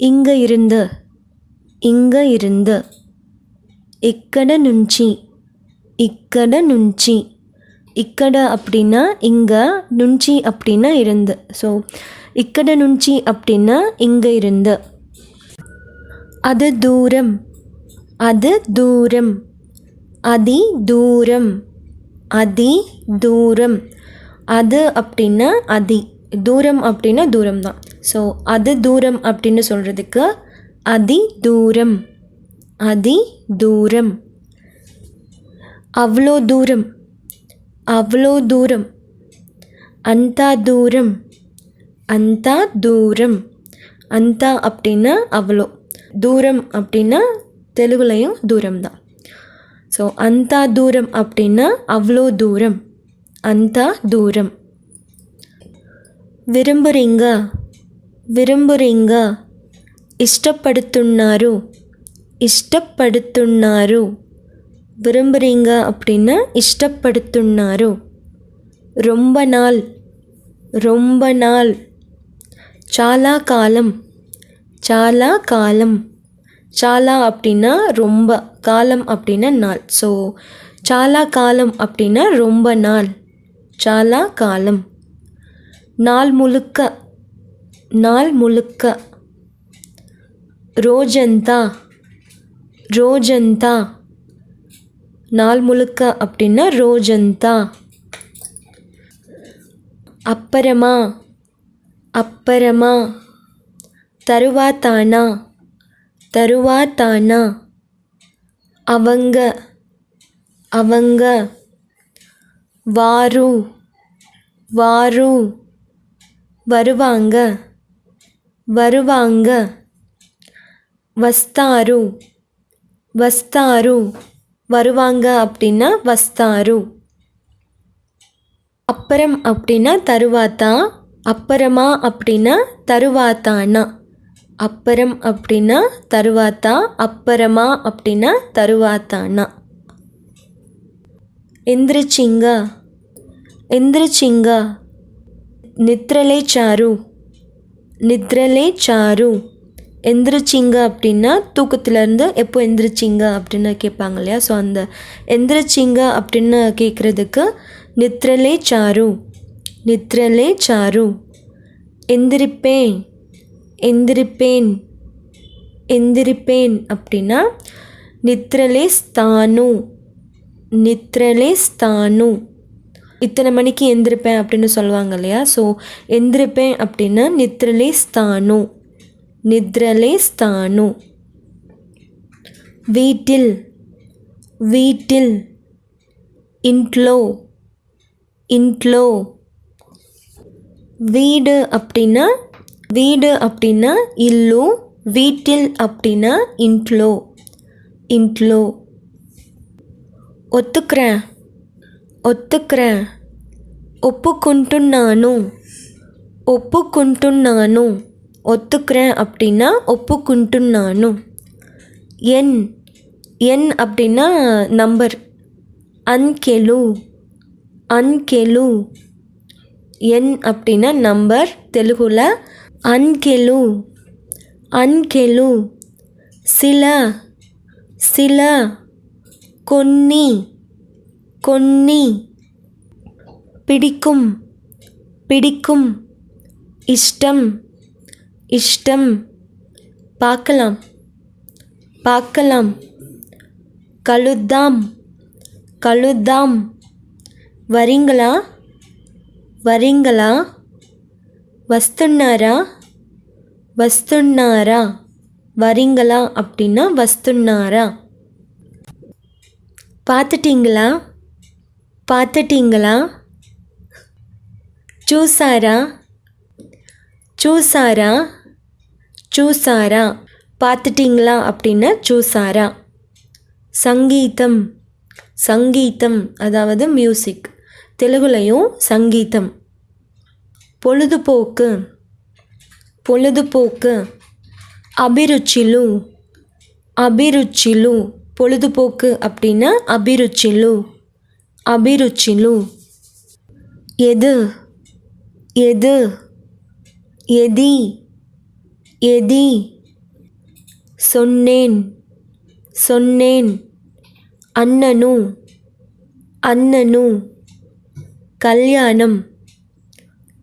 ఇంగ ఇరుంద ఇంగ ఇరుంద ఇక్కడ నుంచి ఇక్కడ నుంచి ఇక్కడ அப்படின்னா இங்க నుంచి அப்படின்னா இருந்து ஸோ ఇక్కడ నుంచి அப்படின்னா இங்க இருந்து அது தூரம் அது தூரம் அதி தூரம் அதி தூரம் அது அப்படின்னா அதி தூரம் அப்படின்னா தூரம் தான் ஸோ அது தூரம் அப்படின்னு சொல்கிறதுக்கு அதி தூரம் அதி தூரம் அவ்வளோ தூரம். அவ்வளோ தூரம். அந்தா தூரம். அந்தா தூரம். அந்தா அப்படின்னா அவ்வளோ. தூரம் அப்படின்னா தெலுங்குலையும் தூரம் தான் ஸோ அந்தா தூரம் அப்படின்னா அவ்வளோ தூரம். அந்தா தூரம். விரும்புகிறீங்க విరుంబురింగ ఇష్టపడుతున్నారు ఇష్టపడుతున్నారు విరుంబురింగ அப்படின்னா ఇష్టపడుతున్నారు ரொம்ப நாள் ரொம்ப நாள் చాలా కాలం చాలా కాలం చాలా அப்படின்னா ரொம்ப காலம் அப்படின்னா நாள் ஸோ చాలా காலம் அப்படின்னா ரொம்ப நாள் చాలా காலம் நாள் முழுக்க நாள் முழுக்க. ரோஜந்தா ரோஜந்தா. நாள் முழுக்க அப்படின்னா ரோஜந்தா. அப்புறமா அப்புறமா. தருவாத்தானா தருவாத்தானா அவங்க அவங்க. வாரு வாரு. வருவாங்க. வருவாங்க. வஸ்தாரு. வஸ்தாரு. வருவாங்க அப்படின்னா வஸ்தாரு. அப்புறம் அப்படின்னா தருவாத்தா. அப்புறமா அப்படின்னா தருவாத்தானா. அப்புறம் அப்படின்னா தருவாத்தா. அப்புறமா அப்படின்னா தருவாத்தானா. எந்திரிச்சிங்க. எந்திரிச்சிங்க. நித்ரலை சாரு. நித்ரலே சாரு. எந்திரிச்சிங்க அப்படின்னா தூக்கத்துலேருந்து எப்போ எந்திரிச்சிங்க அப்படின்னு கேட்பாங்க இல்லையா? ஸோ அந்த எந்திரிச்சிங்க அப்படின்னு கேட்குறதுக்கு நித்ரலே சாரு. நித்ரலே சாரு. எந்திரிப்பேன். எந்திரிப்பேன். எந்திரிப்பேன் அப்படின்னா நித்ரலே ஸ்தானு. நித்ரலே ஸ்தானு. இத்தனை மணிக்கு எந்திருப்பேன் அப்படின்னு சொல்லுவாங்க இல்லையா ஸோ எந்திருப்பேன் அப்படின்னா நித்ரலே ஸ்தானு. நித்ரலே ஸ்தானு. வீட்டில் வீட்டில் இன்ட்லோ இன்ட்லோ. வீடு அப்படின்னா வீடு அப்படின்னா இல்லு வீட்டில் அப்படின்னா இன்ட்லோ. இன்ட்லோ. ஒத்துக்கிறேன். ఒత్తుక్రా ఒప్పుకుంటున్నాను ఒప్పుకుంటున్నాను ఒత్తుక్రా அப்படின்னா ஒப்புக்குண்டுன்னானு என் என் அப்படின்னா நம்பர் அன்கெலு அன்கெலு என் அப்படின்னா நம்பர் தெலுங்குல அன்கெலு அன்கெலு சில சில కొన్ని కొన్ని పిడికుం పిడికుం ఇష్టం ఇష్టం పాకలాం పాకలాం కలుద్దాం కలుద్దాం వరింగల వరింగల వస్తున్నారా వస్తున్నారా వరింగల அப்படின்னா వస్తున్నారా பார்த்துட்டிங்களா பார்த்துட்டீங்களா சூசாரா? சூசாரா? சூசாரா? பார்த்துட்டிங்களா அப்படின்னா சூசாரா. சங்கீதம். சங்கீதம் அதாவது மியூசிக் தெலுங்குலையும் சங்கீதம். பொழுதுபோக்கு. பொழுதுபோக்கு. அபிருச்சிலு. அபிருச்சிலு. பொழுதுபோக்கு அப்படின்னா அபிருச்சிலு. అభిరుచులు ఎదు ఎదు ఎది ఎది சொன்னேன் சொன்னேன் అన్నను అన్నను కళ్యాణం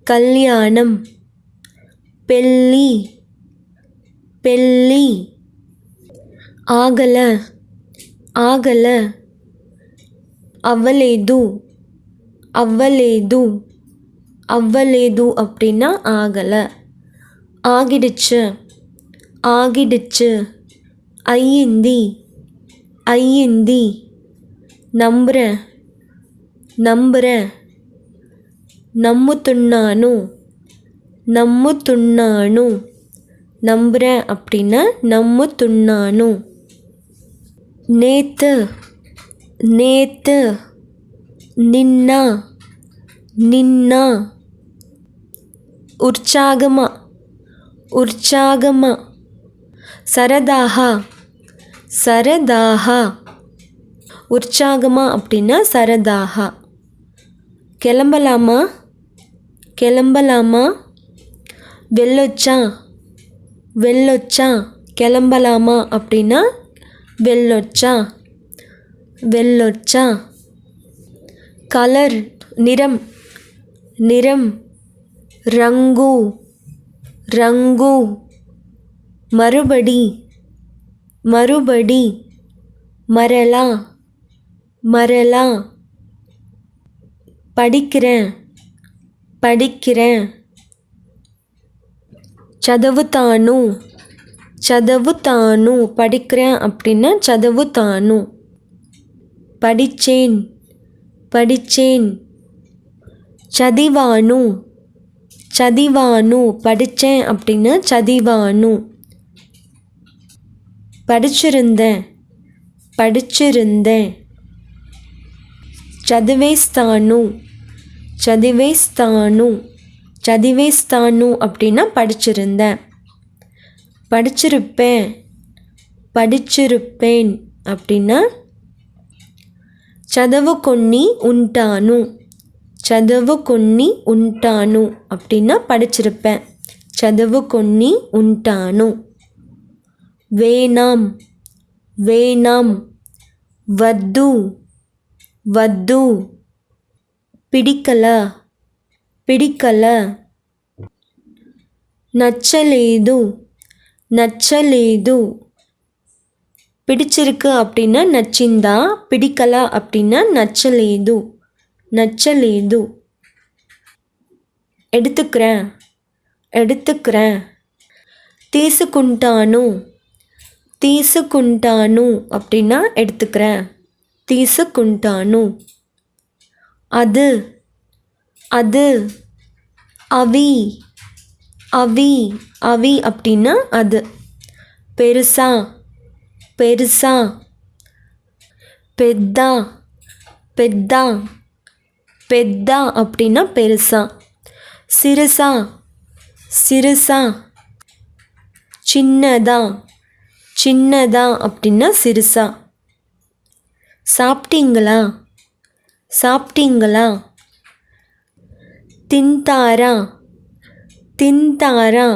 కళ్యాణం పెళ్ళి పెళ్ళి ఆగల ఆగల అవ్వలేదు అవ్వలేదు அவ்வளேது அப்படின்னா ஆகலை. ஆகிடுச்சு ஆகிடுச்சு. ஐயந்தி ஐயந்தி. நம்புகிறேன் நம்புகிறேன் நம்முத்துண்ணானு நம்முத்துண்ணானு நம்புகிறேன் அப்படின்னா நம்முத்துண்ணானு நேற்று நேத்து நின்னா நின்னா. உற்சாகமா உற்சாகமா. சரதாகா சரதாகா உற்சாகமா அப்படின்னா சரதாகா கிளம்பலாமா? கிளம்பலாமா? வெள்ளொச்சா? வெள்ளொச்சா? கிளம்பலாமா அப்படின்னா வெள்ளொச்சா. వెళ్ళొచ్చా కలర్ నిరం నిరం రంగు రంగు మరుబడి మరుబడి మరలా మరలా படிக்கிறேன் படிக்கிறேன் చదువుతాను చదువుతాను படிக்கிறேன் அப்படின்னா చదువుతాను படித்தேன் படித்தேன் சதிவானு சதிவானு படித்தேன் அப்படின்னா சதிவானு. படிச்சிருந்தேன் படிச்சிருந்தேன். சதிவேஸ்தானு சதிவேஸ்தானு சதிவேஸ்தானு அப்படின்னா படிச்சிருந்தேன். படிச்சிருப்பேன் படிச்சிருப்பேன் அப்படின்னா చదువుకొని ఉంటాను చదువుకొని ఉంటాను அப்படின்னா படிச்சிருப்பேன் చదువుకొని ఉంటాను వేనాం వేనాం వద్దు వద్దు పిడికల పిడికల నచ్చలేదు నచ్చలేదు பிடிச்சிருக்கு அப்படின்னா நச்சிந்தா பிடிக்கல அப்படின்னா நச்சலேது நச்சலேது எடுத்துக்கிறேன் எடுத்துக்கிறேன் తీసుకుంటాను తీసుకుంటాను அப்படின்னா எடுத்துக்கிறேன் తీసుకుంటాను அது அது அவி அவி அவி அப்படின்னா அது பெருசா பெருசா? பெத்தா? பெத்தா? பெத்தா அப்படின்னா பெருசா. சிறுசா? சிறுசா? சின்னதா? சின்னதா அப்படின்னா சிறுசா. சாப்பிட்டீங்களா? சாப்பிட்டீங்களா? தின்தாரா தின்தாரா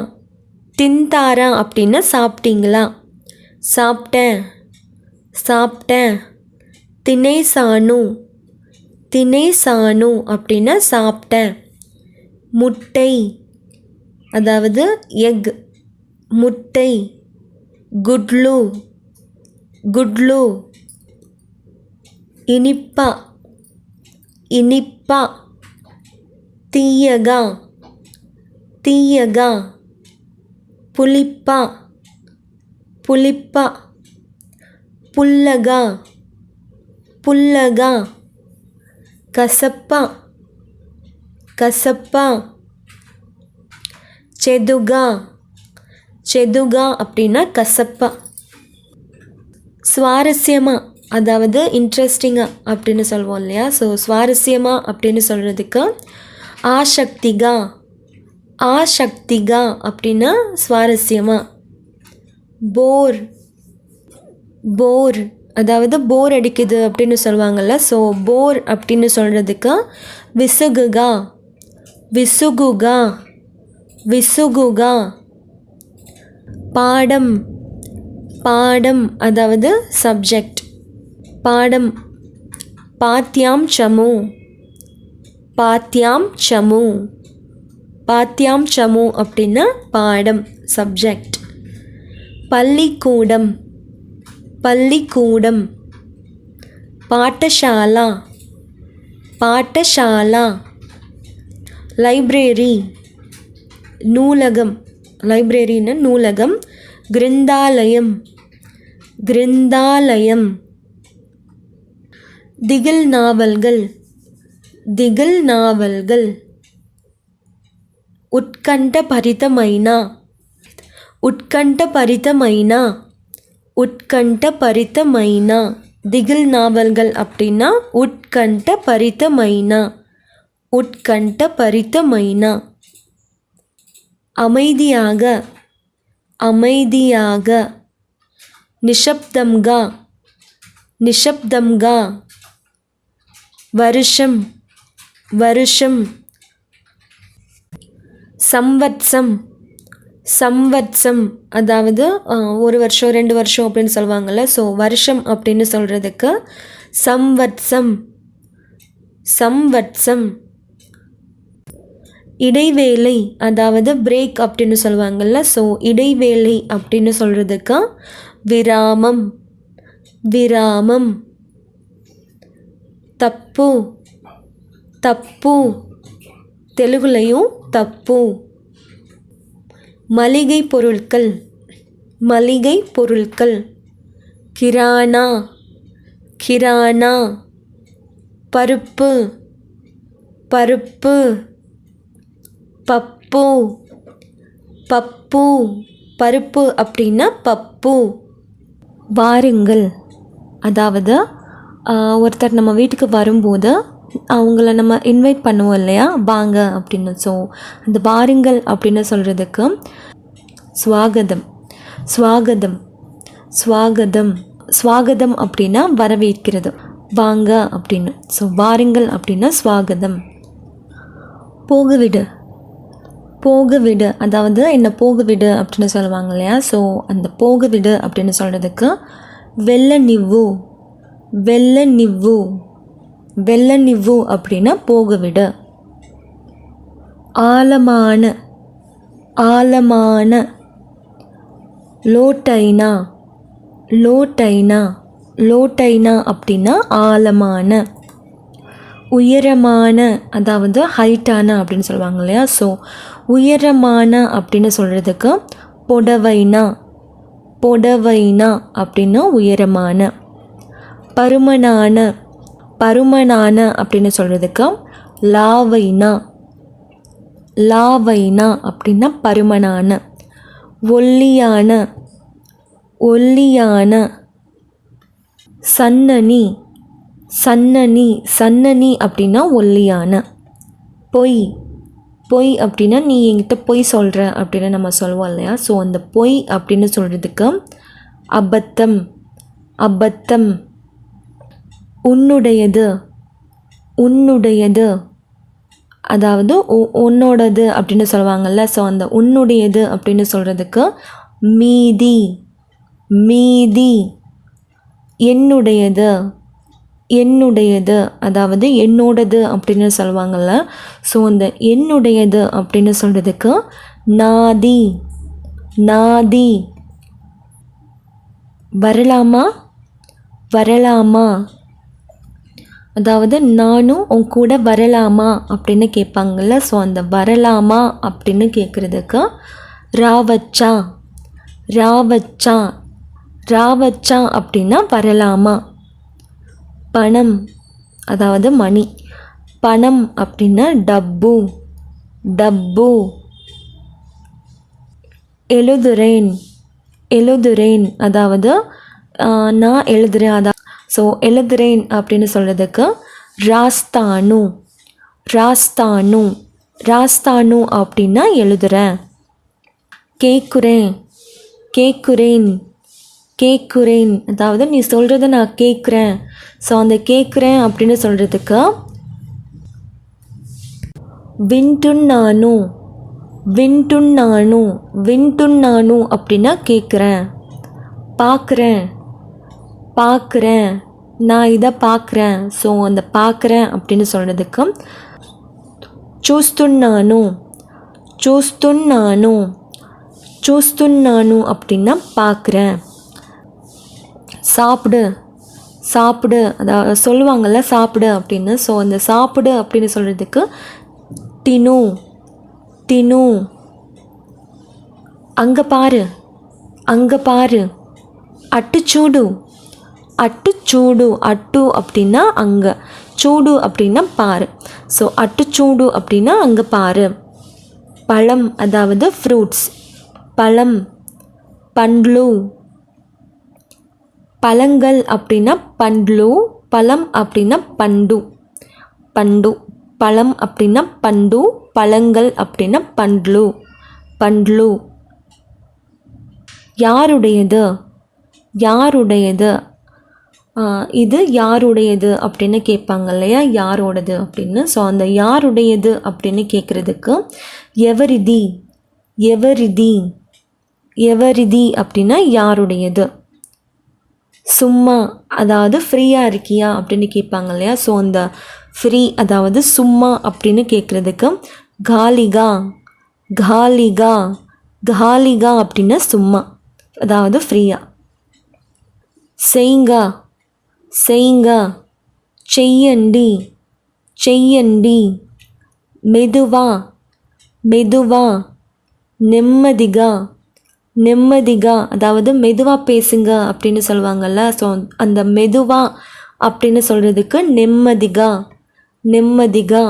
தின்தாரா அப்படின்னா சாப்பிட்டீங்களா? சாப்பிட்டேன். சாப்பிட்டேன். தினை சாணு. தினை சாணு அப்படின்னா சாப்பிட்டேன். முட்டை. அதாவது எக். முட்டை. குட்லு. குட்லு. இனிப்பா. இனிப்பா. தீயகா. தீயகா. புளிப்பா. పులిప్ప పుల్లగా పుల్లగా కసప్ప కసప్ప చెదుగా செதுகா அப்படின்னா கசப்பா சுவாரஸ்யமாக அதாவது இன்ட்ரெஸ்டிங்காக அப்படின்னு சொல்லுவோம் இல்லையா ஸோ சுவாரஸ்யமாக அப்படின்னு சொல்கிறதுக்கு ஆசக்திகா ஆசக்திகா அப்படின்னா சுவாரஸ்யமாக போர். போர். அதாவது போர் அடிக்குது அப்படின்னு சொல்லுவாங்கள்ல ஸோ போர் அப்படின்னு சொல்கிறதுக்கு விசுகுகா. விசுகுகா. விசுகுகா. பாடம். பாடம் அதாவது சப்ஜெக்ட் பாடம். பாத்தியாம் சமு பாத்தியாம் சமு பாத்தியாம் சமு அப்படின்னா பாடம் சப்ஜெக்ட் பள்ளிக்கூடம் பள்ளிக்கூடம் பாட்டசாலா பாட்டசாலா லைப்ரரி நூலகம் லைப்ரரின்னு நூலகம் கிருந்தாலயம் கிருந்தாலயம் திகில் நாவல்கள் திகில் நாவல்கள் ఉత్కంఠ భరితమైన உட்கண்டபரிதமைனா? உட்கண்டபரிதமைனா? திகில் நாவல்கள் அப்படின்னா உட்கண்டபரிதமைனா. உட்கண்டபரிதமைனா? அமைதியாக. அமைதியாக. நிஷப்தம்கா நிஷப்தம்கா வருஷம். வருஷம். సంవత్సం சம்வத்சம் அதாவது ஒரு வருஷம் ரெண்டு வருஷம் அப்படின்னு சொல்லுவாங்கள்ல ஸோ வருஷம் அப்படின்னு சொல்கிறதுக்கு சம்வத்சம். சம்வத்சம். இடைவேளை அதாவது பிரேக் அப்படின்னு சொல்லுவாங்கள்ல ஸோ இடைவேளை அப்படின்னு சொல்கிறதுக்கு விராமம். விராமம். தப்பு. தப்பு. தெலுங்குலையும் தப்பு. மளிகை பொருட்கள் மளிகை பொருட்கள் கிரானா கிரானா பருப்பு பருப்பு. பப்பு பப்பு. பருப்பு அப்படின்னா பப்பு. வாருங்கள். அதாவது ஒருத்தர் நம்ம வீட்டுக்கு வரும்போது அவங்கள நம்ம இன்வைட் பண்ணுவோம் இல்லையா? வாங்க அப்படின்னு. ஸோ அந்த வாருங்கள் அப்படின்னு சொல்கிறதுக்கு ஸ்வாகதம். ஸ்வாகதம். ஸ்வாகதம். ஸ்வாகதம் அப்படின்னா வரவேற்கிறது. வாங்க அப்படின்னு. ஸோ வாருங்கள் அப்படின்னா ஸ்வாகதம். போக விடு போக விடு அதாவது என்னை போக விடு அப்படின்னு சொல்லுவாங்க இல்லையா? ஸோ அந்த போக விடு அப்படின்னு சொல்கிறதுக்கு வெள்ள நிவ்வு வெள்ள நிவ்வு வெள்ள நிவ்வு அப்படின்னா போகவிடு. ஆழமான ஆழமான லோட்டைனா லோட்டைனா லோட்டைனா அப்படின்னா ஆழமான உயரமான அதாவது ஹைட்டான அப்படின்னு சொல்லுவாங்க இல்லையா? ஸோ உயரமான அப்படின்னு சொல்கிறதுக்கு புடவைனா புடவைனா அப்படின்னா உயரமான. பருமனான பருமனான அப்படின்னு சொல்கிறதுக்கு லாவைனா. லாவைனா அப்படின்னா பருமனான. ஒல்லியான. ஒல்லியான. சன்னனி சன்னனி சன்னனி அப்படின்னா ஒல்லியான. பொய். பொய் அப்படின்னா நீ என்கிட்ட பொய் சொல்கிற அப்படின்னு நம்ம சொல்லுவோம் இல்லையா? ஸோ அந்த பொய் அப்படின்னு சொல்கிறதுக்கு அபத்தம். அபத்தம். உன்னுடையது. உன்னுடையது. அதாவது உன்னோடது அப்படின்னு சொல்லுவாங்கள்ல ஸோ அந்த உன்னுடையது அப்படின்னு சொல்கிறதுக்கு மீதி. மீதி. என்னுடையது. என்னுடையது. அதாவது என்னோடது அப்படின்னு சொல்லுவாங்கள்ல ஸோ அந்த என்னுடையது அப்படின்னு சொல்கிறதுக்கு நாதி. நாதி. வரலாமா? வரலாமா? அதாவது நானும் உன் கூட வரலாமா அப்படின்னு கேட்பாங்கல்ல. ஸோ அந்த வரலாமா அப்படின்னு கேட்குறதுக்கு ராவச்சா ராவச்சா ராவச்சா அப்படின்னா வரலாமா? பணம் அதாவது மணி பணம் அப்படின்னா டப்பு டப்பு. எழுதுறேன் எழுதுறேன். அதாவது நான் எழுதுறேன் அதான் ஸோ எழுதுறேன் அப்படின்னு சொல்கிறதுக்கு ராஸ்தானு. ராஸ்தானு. ராஸ்தானு அப்படின்னா எழுதுகிறேன் கேட்குறேன் கேட்குறேன் கேட்குறேன் அதாவது நீ சொல்கிறத நான் கேட்குறேன் ஸோ அந்த கேட்குறேன் அப்படின்னு சொல்கிறதுக்கு வின்ட்டுன்னானு வின்ட்டுன்னானு வின்ட்டுன்னானு அப்படின்னா கேட்குறேன் பார்க்குறேன் பார்க்குறேன் நான் இதை பார்க்குறேன் ஸோ அந்த பார்க்குறேன் அப்படின்னு சொல்கிறதுக்கு చూస్తున్నాను చూస్తున్నాను చూస్తున్నాను அப்படின்னா பார்க்குறேன் சாப்பிடு சாப்பிடு அதாவது சொல்லுவாங்கள்ல சாப்பிடு அப்படின்னு ஸோ அந்த சாப்பிடு அப்படின்னு சொல்கிறதுக்கு தினு தினு அங்கே பாரு அங்கே பாரு அட்டு அட்டுச்சூடு அட்டு சூடு அட்டு அப்படின்னா அங்கே. சூடு அப்படின்னா பாரு. ஸோ அட்டு சூடு அப்படின்னா அங்கே பாரு. பழம் அதாவது ஃப்ரூட்ஸ் பழம் பண்ட்லு பழங்கள் அப்படின்னா பண்ட்லு பழம் அப்படின்னா பண்டு. பண்டு. பழம் அப்படின்னா பண்டு பழங்கள் அப்படின்னா பண்ட்லு பண்ட்லு யாருடையது? யாருடையது? இது யாருடையது அப்படின்னு கேட்பாங்க இல்லையா? யாரோடது அப்படின்னு. ஸோ அந்த யாருடையது அப்படின்னு கேட்குறதுக்கு எவரிதி எவரிதி எவரிதி அப்படின்னா யாருடையது. சும்மா அதாவது ஃப்ரீயாக இருக்கியா அப்படின்னு கேட்பாங்க இல்லையா? ஸோ அந்த ஃப்ரீ அதாவது சும்மா அப்படின்னு கேட்குறதுக்கு காலிகா காலிகா காலிகா அப்படின்னா சும்மா அதாவது ஃப்ரீயாக செய்ங்கா செய்ங்க. செய்யண்டி. செய்யண்டி. மெதுவா. மெதுவா. நிம்மதிகா. நிம்மதிகா. அதாவது மெதுவாக பேசுங்க அப்படின்னு சொல்லுவாங்கள்ல ஸோ அந்த மெதுவாக அப்படின்னு சொல்கிறதுக்கு நிம்மதிகா. நிம்மதிகா.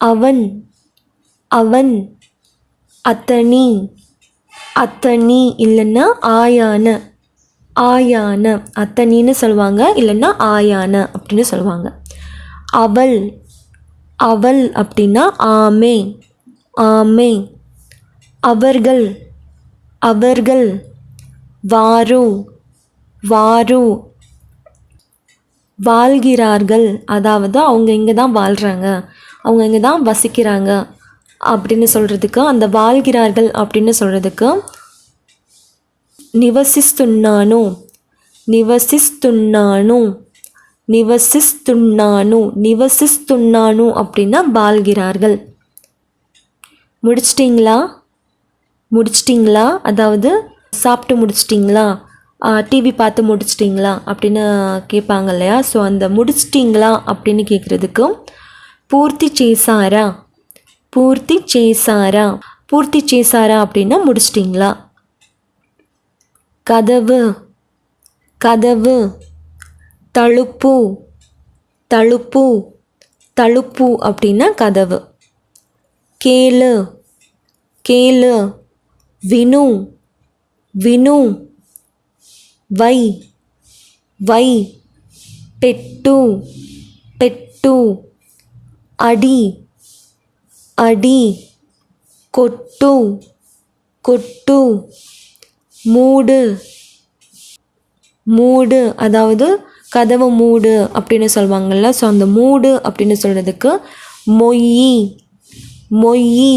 அவன். அவன். அத்தனி அத்தனி இல்லைன்னா ஆயான. ஆயான அத்தனின்னு சொல்லுவாங்க. இல்லைன்னா ஆயான அப்படின்னு சொல்லுவாங்க. அவள் அவள் அப்படின்னா ஆமே ஆமே. அவர்கள் அவர்கள் வாரு வாரு. வாழ்கிறார்கள். அதாவது அவங்க இங்கே தான் வாழ்கிறாங்க அவங்க இங்கே தான் வசிக்கிறாங்க. அப்படின்னு சொல்கிறதுக்கு அந்த வாழ்கிறார்கள் அப்படின்னு சொல்கிறதுக்கு నివసిస్తున్నాను నివసిస్తున్నాను నివసిస్తున్నాను నివసిస్తున్నాను அப்படின்னா வாழ்கிறார்கள் முடிச்சிட்டிங்களா முடிச்சிட்டிங்களா அதாவது சாப்பிட்டு முடிச்சிட்டிங்களா டிவி பார்த்து முடிச்சிட்டிங்களா அப்படின்னு கேட்பாங்க இல்லையா ஸோ அந்த முடிச்சிட்டிங்களா அப்படின்னு கேட்குறதுக்கு பூர்த்தி చేసారా பூர்த்தி చేసారా பூர்த்தி చేసారా அப்படின்னா முடிச்சிட்டிங்களா கதவு கதவு தழுப்பு தழுப்பு தழுப்பு அப்படின்னா கதவு. கேளு கேளு வினு வினு வை வை பெட்டு பெட்டு அடி அடி கொட்டு கொட்டு. மூடு. மூடு அதாவது கதவை மூடு அப்படின்னு சொல்லுவாங்கள்ல ஸோ அந்த மூடு அப்படின்னு சொல்கிறதுக்கு மொய்யி மொய்யி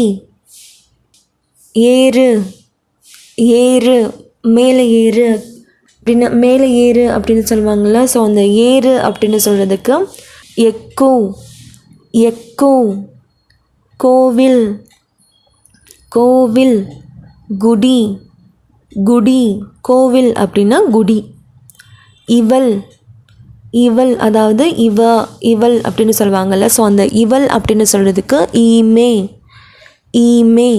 ஏறு. ஏறு. மேலே ஏறு. அப்படின்னு மேலே ஏறு அப்படின்னு சொல்லுவாங்கள்ல ஸோ அந்த ஏறு அப்படின்னு சொல்கிறதுக்கு எக்கு. எக்கு. கோவில். கோவில். குடி. குடி கோவில் அப்படின்னா குடி. இவள் இவள் அதாவது இவ இவள் அப்படின்னு சொல்லுவாங்கள்ல ஸோ அந்த இவள் அப்படின்னு சொல்கிறதுக்கு ஈமே ஈமே.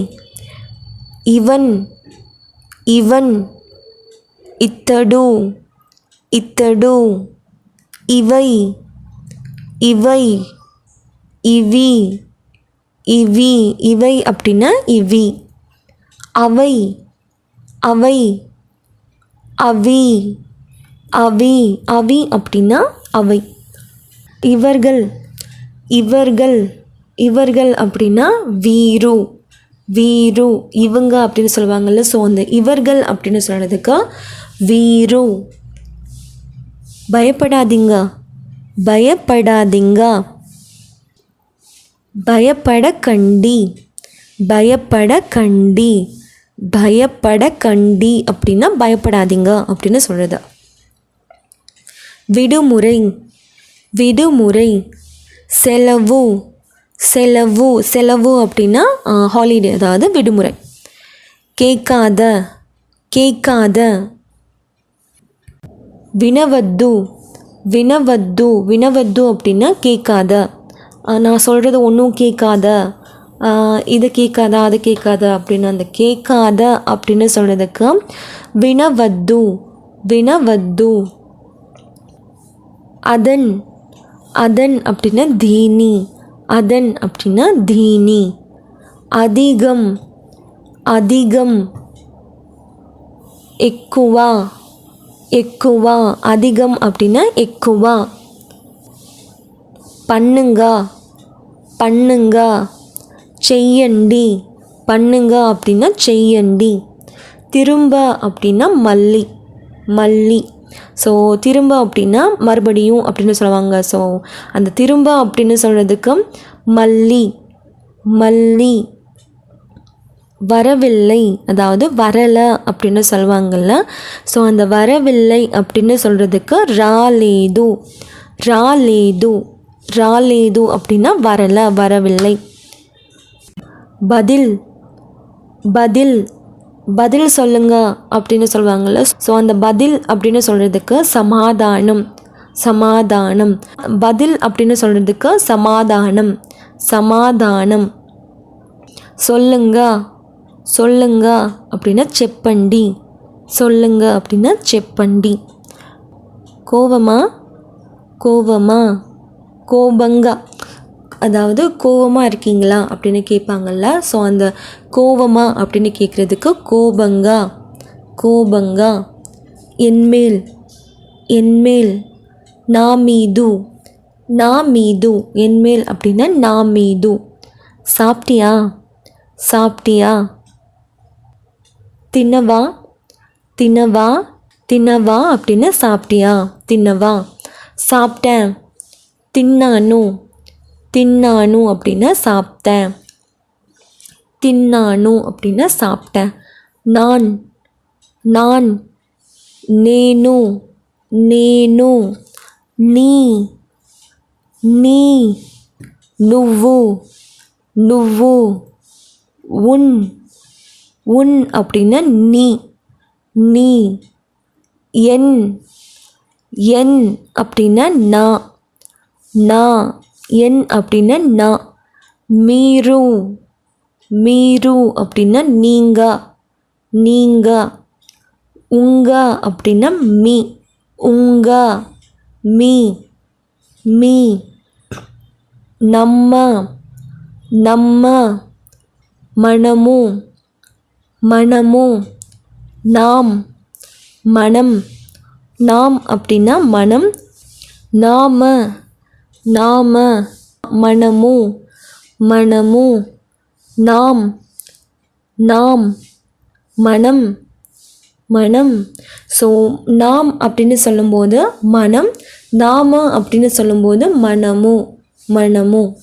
இவன் இவன் இத்தடு இத்தடு. இவை இவை இவி இவி இவை அப்படின்னா இவி. அவை அவை அவி அவி அவி அப்படின்னா அவை. இவர்கள் இவர்கள் இவர்கள் அப்படின்னா வீரு வீரு இவங்க அப்படின்னு சொல்லுவாங்கல்ல ஸோ அந்த இவர்கள் அப்படின்னு சொல்கிறதுக்கு வீரு. பயப்படாதீங்க பயப்படாதீங்க. பயப்பட கண்டி பயப்பட கண்டி பயப்பட கண்டி அப்படின்னா பயப்படாதீங்க அப்படின்னு சொல்கிறது விடுமுறை விடுமுறை செலவு செலவு செலவு அப்படின்னா ஹாலிடே அதாவது விடுமுறை. கேட்காத கேட்காத. வினவத்து வினவத்து வினவத்து அப்படின்னா கேட்காத. நான் சொல்கிறது ஒன்றும் கேட்காத. இதை கேட்காத அதை கேட்காத அப்படின்னு அந்த கேட்காத அப்படின்னு சொன்னதுக்கு வினவத்து வினவத்து. அதன் அதன் அப்படின்னா தீனி அதன் அப்படின்னா தீனி. அதிகம் அதிகம். எக்குவா எக்குவா. அதிகம் அப்படின்னா எக்குவா. பண்ணுங்க பண்ணுங்க. செய்யண்டி பண்ணுங்க அப்படின்னா செய்யண்டி. திரும்ப அப்படின்னா மல்லி மல்லி. ஸோ திரும்ப அப்படின்னா மறுபடியும் அப்படின்னு சொல்லுவாங்க. ஸோ அந்த திரும்ப அப்படின்னு சொல்கிறதுக்கு மல்லி மல்லி. வரவில்லை அதாவது வரலை அப்படின்னு சொல்லுவாங்கள்ல ஸோ அந்த வரவில்லை அப்படின்னு சொல்கிறதுக்கு ராலேது ராலேது ராலேது அப்படின்னா வரலை வரவில்லை. பதில் பதில் பதில் சொல்லுங்க அப்படின்னு சொல்லுவாங்கள்ல ஸோ அந்த பதில் அப்படின்னு சொல்கிறதுக்கு சமாதானம் சமாதானம். பதில் அப்படின்னு சொல்கிறதுக்கு சமாதானம் சமாதானம். சொல்லுங்க சொல்லுங்க அப்படின்னா செப்பண்டி சொல்லுங்க அப்படின்னா செப்பண்டி கோவமா? கோவமா? கோபங்கா. அதாவது கோவமாக இருக்கீங்களா அப்படின்னு கேட்பாங்கல்ல. ஸோ அந்த கோவமா அப்படின்னு கேட்குறதுக்கு கோபங்கா கோபங்கா என்மேல் என்மேல் நா மீது நா மீது என்மேல் அப்படின்னா நா மீது சாப்பிட்டியா? சாப்பிட்டியா? தின்னவா? தின்னவா? தின்னவா அப்படின்னு சாப்பிட்டியா? தின்னவா. சாப்பிட்டேன். தின்னானும் தின்னானு அப்படின்னா சாப்பிட்டேன் தின்னானு அப்படின்னா சாப்பிட்டேன் நான் நான் నేను నేను నీ నీ నువ్వు నువ్వు உன் உன் அப்படின்னா நீ நீ என் என் அப்படின்னா நான் நான் என் அப்படின்னா நான் மீரு மீரு அப்படின்னா நீங்க. நீங்க. உங்க அப்படின்னா மீ. உங்க. மீ. மீ. நம்ம. நம்ம. மனமு. மனமு. நாம். மனம். நாம் அப்படின்னா மனம். நாம. நாம மனமு மனமு நாம் நாம் மனம் மனம். ஸோ நாம் அப்படின்னு சொல்லும்போது மனம் நாம அப்படின்னு சொல்லும்போது மனமு மனமு.